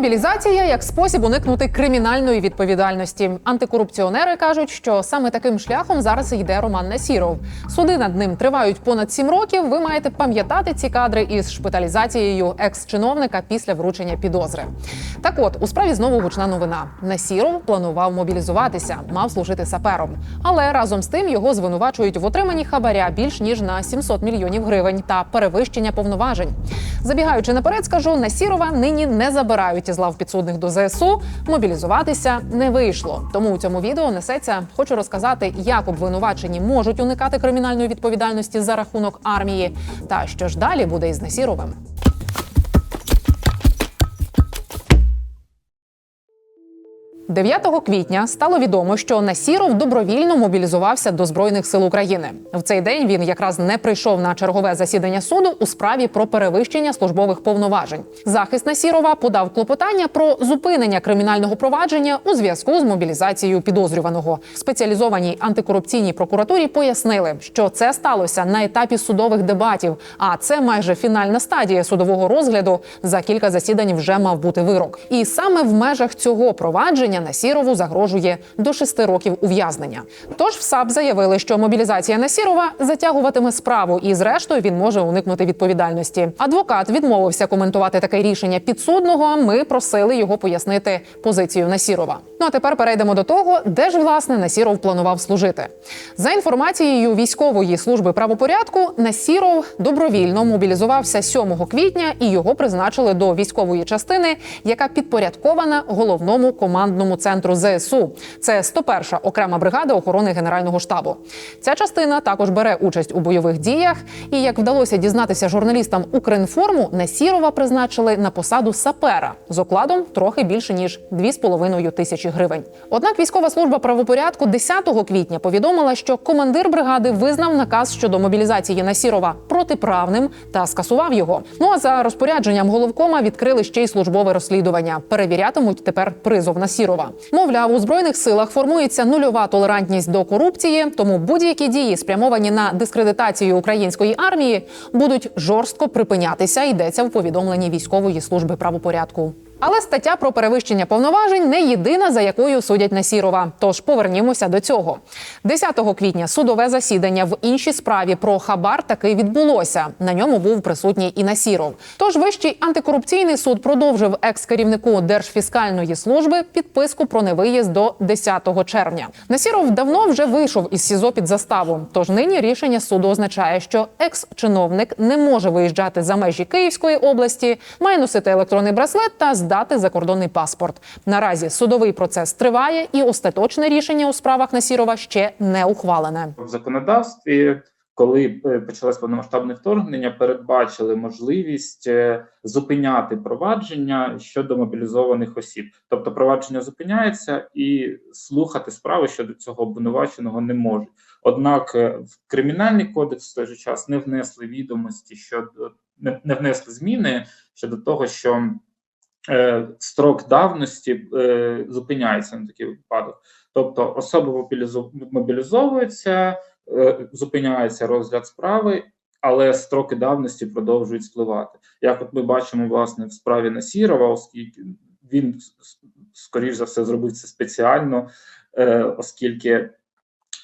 Мобілізація як спосіб уникнути кримінальної відповідальності. Антикорупціонери кажуть, що саме таким шляхом зараз йде Роман Насіров. Суди над ним тривають понад сім років. Ви маєте пам'ятати ці кадри із шпиталізацією екс-чиновника після вручення підозри. Так, от у справі знову гучна новина. Насіров планував мобілізуватися, мав служити сапером, але разом з тим його звинувачують в отриманні хабаря більш ніж на 700 мільйонів гривень та перевищення повноважень. Забігаючи наперед, скажу, Насірова нині не забирають із лав підсудних до ЗСУ. Мобілізуватися не вийшло. Тому у цьому відео несеться. Хочу розказати, як обвинувачені можуть уникати кримінальної відповідальності за рахунок армії, та що ж далі буде із Насіровим. – 9 квітня стало відомо, що Насіров добровільно мобілізувався до збройних сил України. В цей день він якраз не прийшов на чергове засідання суду у справі про перевищення службових повноважень. Захист Насірова подав клопотання про зупинення кримінального провадження у зв'язку з мобілізацією підозрюваного. В спеціалізованій антикорупційній прокуратурі пояснили, що це сталося на етапі судових дебатів. А це майже фінальна стадія судового розгляду. За кілька засідань вже мав бути вирок. І саме в межах цього провадження Насірову загрожує до шести років ув'язнення. Тож в САП заявили, що мобілізація Насірова затягуватиме справу, і зрештою він може уникнути відповідальності. Адвокат відмовився коментувати таке рішення підсудного. Ми просили його пояснити позицію Насірова. Ну а тепер перейдемо до того, де ж власне Насіров планував служити. За інформацією військової служби правопорядку, Насіров добровільно мобілізувався 7 квітня і його призначили до військової частини, яка підпорядкована головному командному центру ЗСУ. Це 101-ша окрема бригада охорони Генерального штабу. Ця частина також бере участь у бойових діях. І як вдалося дізнатися журналістам Укрінформу, Насірова призначили на посаду сапера з окладом трохи більше ніж 2,5 тисячі гривень. Однак військова служба правопорядку 10 квітня повідомила, що командир бригади визнав наказ щодо мобілізації Насірова протиправним та скасував його. Ну а за розпорядженням головкома відкрили ще й службове розслідування. Перевірятимуть тепер призов Насірова. Мовляв, у збройних силах формується нульова толерантність до корупції, тому будь-які дії, спрямовані на дискредитацію української армії, будуть жорстко припинятися. Йдеться в повідомленні військової служби правопорядку. Але стаття про перевищення повноважень не єдина, за якою судять Насірова. Тож повернімося до цього. 10 квітня судове засідання в іншій справі про хабар таки відбулося. На ньому був присутній і Насіров. Тож вищий антикорупційний суд продовжив екс-керівнику Держфіскальної служби підписку про невиїзд до 10 червня. Насіров давно вже вийшов із СІЗО під заставу. Тож нині рішення суду означає, що екс-чиновник не може виїжджати за межі Київської області, має носити електронний браслет та здати закордонний паспорт. Наразі судовий процес триває, і остаточне рішення у справах Насірова ще не ухвалене. в законодавстві, коли е, почалось повномасштабне вторгнення, передбачили можливість е, зупиняти провадження щодо мобілізованих осіб. Тобто, провадження зупиняється і слухати справи щодо цього обвинуваченого не можуть. Однак е, в кримінальний кодекс в той же час не внесли відомості щодо не, не внесли зміни щодо того, що строк давності е, зупиняється на такий випадок. Тобто особа мобілізовується, е, зупиняється розгляд справи, але строки давності продовжують спливати. Як от ми бачимо, власне, в справі Насірова, оскільки він скоріш за все зробив це спеціально, е, оскільки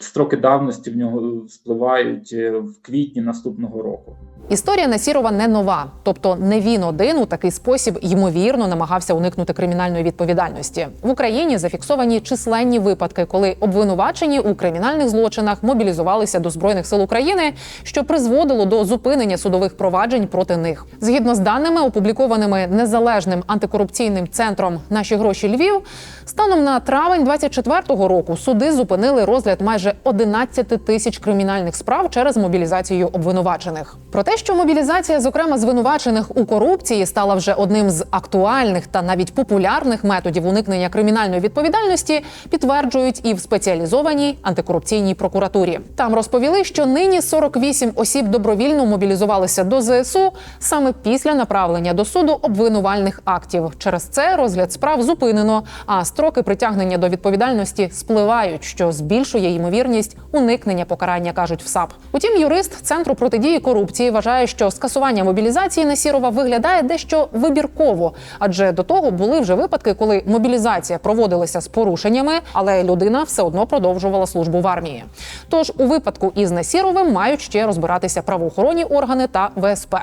строки давності в нього спливають е, в квітні наступного року. Історія Насірова не нова, тобто не він один у такий спосіб ймовірно намагався уникнути кримінальної відповідальності. В Україні зафіксовані численні випадки, коли обвинувачені у кримінальних злочинах мобілізувалися до збройних сил України, що призводило до зупинення судових проваджень проти них. Згідно з даними, опублікованими незалежним антикорупційним центром Наші гроші Львів, станом на травень 24-го року суди зупинили розгляд майже 11 тисяч кримінальних справ через мобілізацію обвинувачених. Про те, що мобілізація, зокрема звинувачених у корупції, стала вже одним з актуальних та навіть популярних методів уникнення кримінальної відповідальності, підтверджують і в спеціалізованій антикорупційній прокуратурі. Там розповіли, що нині 48 осіб добровільно мобілізувалися до ЗСУ саме після направлення до суду обвинувальних актів. Через це розгляд справ зупинено, а строки притягнення до відповідальності спливають, що збільшує ймовірність ймовірність уникнення покарання, кажуть в САП. Утім, юрист центру протидії корупції вважає, що скасування мобілізації Насірова виглядає дещо вибірково, адже до того були вже випадки, коли мобілізація проводилася з порушеннями, але людина все одно продовжувала службу в армії. Тож у випадку із Насіровим мають ще розбиратися правоохоронні органи та ВСП.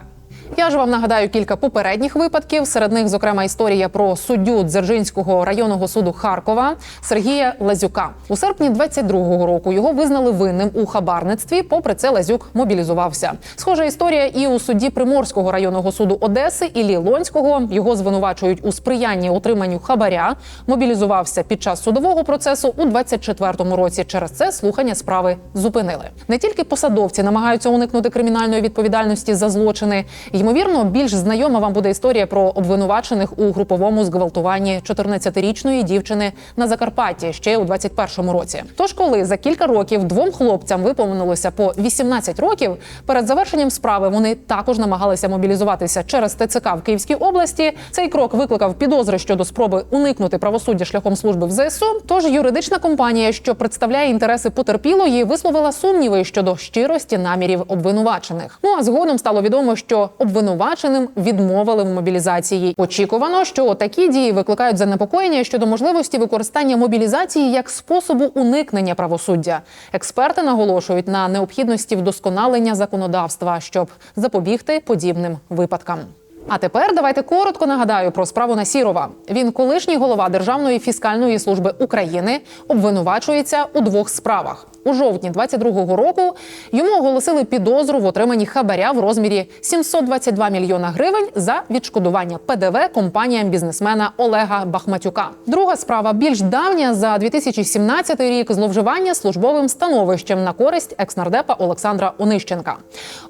Я ж вам нагадаю кілька попередніх випадків. Серед них, зокрема, історія про суддю Дзержинського районного суду Харкова Сергія Лазюка. У серпні 22-го року його визнали винним у хабарництві. Попри це, Лазюк мобілізувався. Схожа історія і у судді Приморського районного суду Одеси Іллі Лонського. Його звинувачують у сприянні отриманню хабаря. Мобілізувався під час судового процесу у 24-му році. Через це слухання справи зупинили. Не тільки посадовці намагаються уникнути кримінальної відповідальності за злочини. Ймовірно, більш знайома вам буде історія про обвинувачених у груповому зґвалтуванні 14-річної дівчини на Закарпатті ще у 21-му році. Тож, коли за кілька років двом хлопцям виповнилося по 18 років, перед завершенням справи вони також намагалися мобілізуватися через ТЦК в Київській області. Цей крок викликав підозри щодо спроби уникнути правосуддя шляхом служби в ЗСУ. Тож юридична компанія, що представляє інтереси потерпілої, висловила сумніви щодо щирості намірів обвинувачених. Ну а згодом стало відомо, що обвинуваченим відмовили в мобілізації. Очікувано, що такі дії викликають занепокоєння щодо можливості використання мобілізації як способу уникнення правосуддя. Експерти наголошують на необхідності вдосконалення законодавства, щоб запобігти подібним випадкам. А тепер давайте коротко нагадаю про справу Насірова. Він колишній голова Державної фіскальної служби України обвинувачується у двох справах. У жовтні 22-го року йому оголосили підозру в отриманні хабаря в розмірі 722 мільйона гривень за відшкодування ПДВ компаніям бізнесмена Олега Бахматюка. Друга справа більш давня за 2017 рік зловживання службовим становищем на користь екснардепа Олександра Онищенка.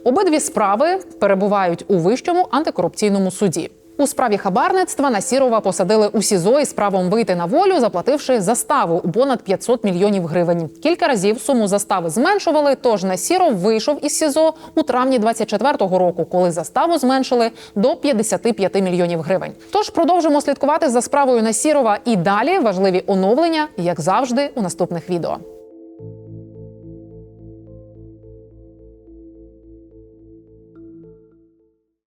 Обидві справи перебувають у вищому антикорупційному суді. У справі хабарництва Насірова посадили у СІЗО із правом вийти на волю, заплативши заставу у понад 500 мільйонів гривень. Кілька разів суму застави зменшували. Тож Насіров вийшов із СІЗО у травні 24-го року, коли заставу зменшили до 55 мільйонів гривень. Тож продовжимо слідкувати за справою Насірова і далі важливі оновлення, як завжди, у наступних відео.